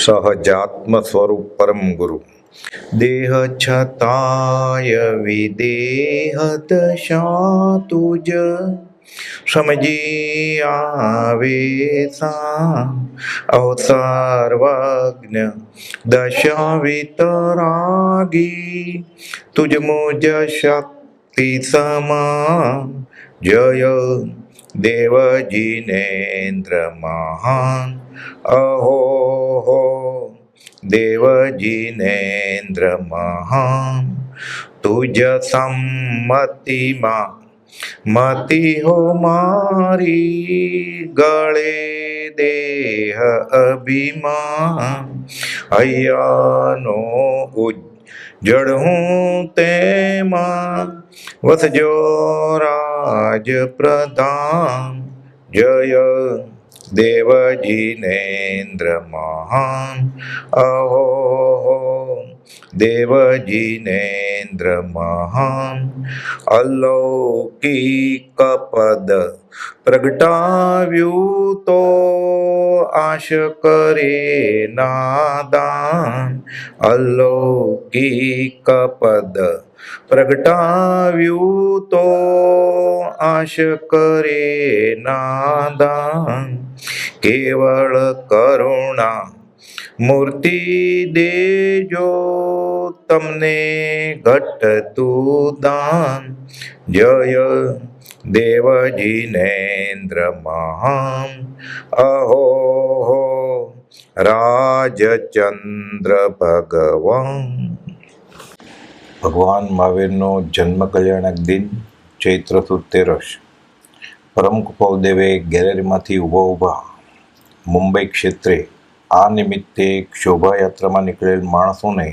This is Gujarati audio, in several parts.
સહજાત્મ સ્વરૂપ પરમ ગુરુ દેહ છતાય વિદેહ દશા તુજ સમજી આવે જય દેવજીનેન્દ્ર મહાન. અહો હો, દેવજીનેન્દ્ર મહાન. તુજ સંમતિમાં મતિ હો મારી, ગળે દેહ અભિમાન. હૈયાનો ઉજ્જળ હું તેમાં વસજો રાજ પ્રધાન. જય દેવજીનેન્દ્ર મહાન. અહો, હો દેવજીનેન્દ્ર મહાન. અલૌકિક પદ પ્રગટાવ્યું તો આશ કરે નાદાન. અલૌકિક પદ પ્રગટાવ્યું તો આશ કરે નાદાન. કેવળ કરુણા મૂર્તિ દેજો, તમને ઘટતું દાન. જય દેવજીનેન્દ્ર મહાન. અહો હો, રાજચંદ્ર ભગવાન. ભગવાન મહાવીરનો જન્મ કલ્યાણક દિન ચૈત્ર સુદ તેરસ પરમ કુપવદેવે ગેલેરીમાંથી ઊભા ઊભા મુંબઈ ક્ષેત્રે આ નિમિત્તે એક શોભાયાત્રામાં નીકળેલ માણસોને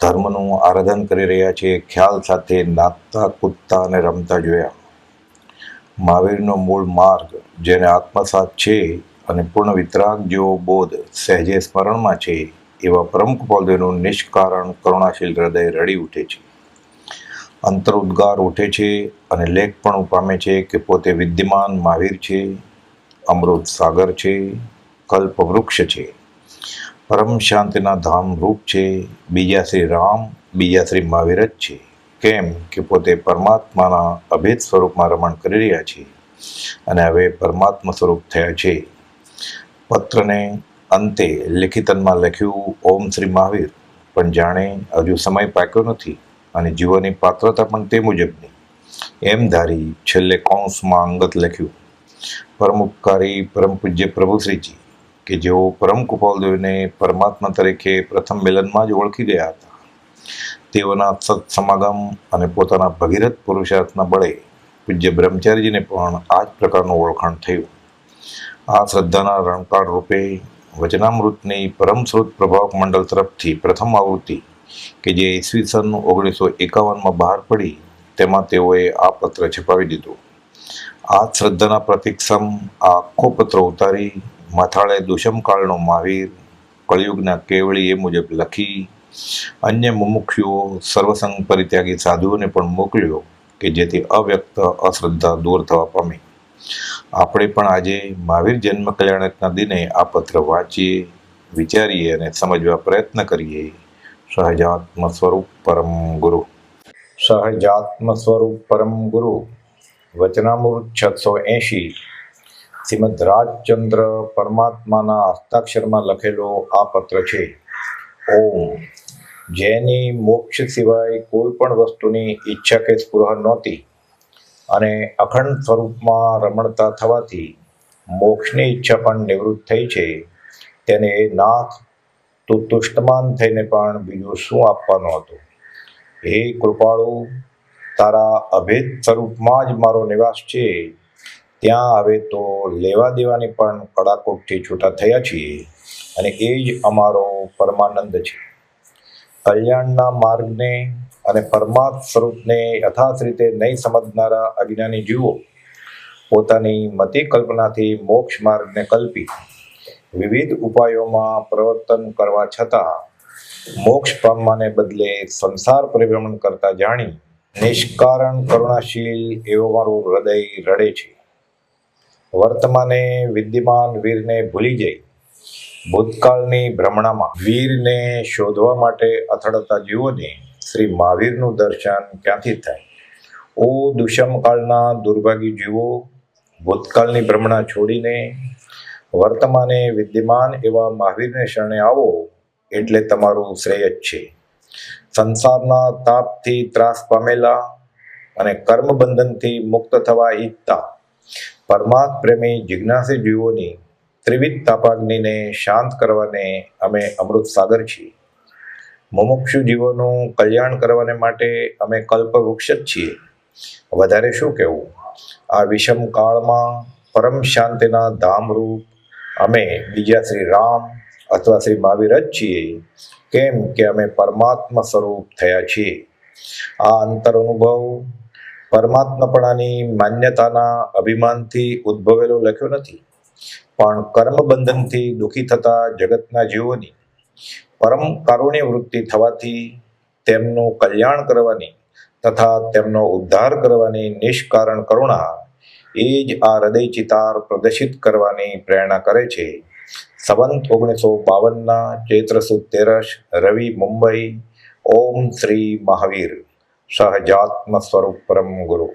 ધર્મનું આરાધન કરી રહ્યા છે, ખ્યાલ સાથે નાચતા, કૂદતા અને રમતા જોયા. મહાવીરનો મૂળ માર્ગ, જેને આત્મસાત છે અને પૂર્ણ વિતરાગ જેવો બોધ સહેજે સ્મરણમાં છે એવા પ્રમુખ પદેનું નિષ્કારણ કરુણાશીલ હૃદય રડી ઉઠે છે. અંતર ઉદ્ગાર ઉઠે છે અને લેખ પણ પામે છે કે પોતે વિદ્યમાન મહાવીર છે, અમૃત સાગર છે, કલ્પ વૃક્ષ છે. પરમ શાંતિના ધામ રૂપ છે, બીજા શ્રી રામ, બીજા શ્રી મહાવીર જ છે. કેમ કે પોતે પરમાત્માના અભેદ સ્વરૂપમાં રમણ કરી રહ્યા છે અને હવે પરમાત્મા સ્વરૂપ થયા છે. પત્રને અંતે લેખિતનમાં લખ્યું, ઓમ શ્રી મહાવીર. પણ જાણે હજુ સમય પાક્યો નથી અને જીવનની પાત્રતા પણ તે મુજબની. એમ ધારી છેલ્લે કૌંસમાં અંગત લખ્યું પરમ ઉપકારી પરમ પૂજ્ય પ્રભુશ્રીજી કે જેઓ પરમ કૃપાલદેવને પરમાત્મા તરીકે પ્રથમ મિલનમાં જ ઓળખી ગયા હતા. તેઓના સત્સમાગમ અને પોતાના ભગીરથ પુરુષાર્થના બળે પૂજ્ય બ્રહ્મચારીજીને પણ આ જ પ્રકારનું ઓળખાણ થયું. આ શ્રદ્ધાના રણકાળ રૂપે વચનામૃતની પરમશ્રુત પ્રભાવક મંડળ તરફથી પ્રથમ આવૃત્તિ, કે જે ઈસવીસન ઓગણીસો એકાવનમાં બહાર પડી, તેમાં તેઓએ આ પત્ર છપાવી દીધું. આ શ્રદ્ધાના પ્રતિક્ષમ આ આખો પત્ર ઉતારી, માથાળે દુષમકાળનો મહાવીર, કળિયુગના કેવળી એ મુજબ લખી, અન્ય મુમુક્ષુઓ સર્વસંગ પરિત્યાગી સાધુઓને પણ મોકલ્યો, કે જેથી અવ્યક્ત અશ્રદ્ધા દૂર થવા પામે. આપણે પણ આજે મહાવીર જન્મ કલ્યાણકના દિને આ પત્ર વાંચીએ, વિચારીએ અને સમજવા પ્રયત્ન કરીએ. સહજાત્મ સ્વરૂપ પરમ ગુરુ. સહજાત્મ સ્વરૂપ પરમ ગુરુ. વચનામૃત છસો એંશી. શ્રીમદ રાજચંદ્ર પરમાત્માના હસ્તાક્ષરમાં લખેલો આ પત્ર છે. ઓમ. જેની મોક્ષ સિવાય કોઈ પણ વસ્તુની ઈચ્છા કે સ્પૃહ નહોતી. અને અખંડ સ્વરૂપમાં રમણતા થવાથી મોક્ષની ઈચ્છા પણ નિવૃત્ત થઈ છે. તેને નાથ તું તુષ્ટમાન થઈને પણ બીજું શું આપવાનું હતું? હે કૃપાળુ, તારા અભેદ સ્વરૂપમાં જ મારો નિવાસ છે. ત્યાં હવે તો લેવા દેવાની પણ કડાકોટથી છૂટા થયા છીએ અને એ જ અમારો પરમાનંદ છે. કલ્યાણના માર્ગને અને પરમાર્થ સ્વરૂપને યથાર્થ રીતે નહીં સમજનારા અજ્ઞાની જીવો પોતાની મતિ કલ્પનાથી મોક્ષ માર્ગને કલ્પી વિવિધ ઉપાયોમાં પ્રવર્તન કરવા છતાં મોક્ષ પામવાને બદલે સંસાર પરિભ્રમણ કરતા જાણી નિષ્કારણ કરુણાશીલ એવો મારું હૃદય રડે છે. વર્તમાને વિદ્યમાન વીરને ભૂલી જઈ ભૂતકાળની ભ્રમણામાં વીરને શોધવા માટે અથડતા જીવોને શ્રી મહાવીરનું દર્શન ક્યાંથી થાય? ઓ દુષ્મકાળના દુર્ભાગી જીવો, ભૂતકાળની ભ્રમણા છોડીને વર્તમાને વિદ્યમાન એવા મહાવીરને શરણે આવો એટલે તમારું શ્રેય જ છે. સંસારના તાપથી ત્રાસ પામેલા અને કર્મબંધનથી મુક્ત થવા ઈચ્છતા પરમાત્મ પ્રેમી જિજ્ઞાસી જીવોની ત્રિવિધ તાપાગ્નિને શાંત કરવાને અમે અમૃત સાગર છીએ. મુમુક્ષુ જીવોનું કલ્યાણ કરવાને માટે અમે કલ્પવૃક્ષ જ છીએ. વધારે શું કહેવું? આ વિષમ કાળમાં પરમ શાંતિના ધામરૂપ અમે બીજા શ્રી રામ અથવા શ્રી મહાવીર જ છીએ. કેમ કે અમે પરમાત્મા સ્વરૂપ થયા છીએ. આ અંતર અનુભવ પરમાત્માપણાની માન્યતાના અભિમાનથી ઉદ્ભવેલો લખ્યો નથી. પણ કર્મબંધનથી દુઃખી થતા જગતના જીવોની પરમ કારુણ્ય વૃત્તિ થવાથી તેમનું કલ્યાણ કરવાની તથા તેમનો ઉદ્ધાર કરવાની નિષ્કારણ કરુણા એ જ આ હૃદય ચિતાર પ્રદર્શિત કરવાની પ્રેરણા કરે છે. સંવંત ઓગણીસો બાવનના ચૈત્ર સુદ તેરસ, રવિ મુંબઈ, ઓમ શ્રી મહાવીર. સહજાત્મ સ્વરૂપ પરમ ગુરુ.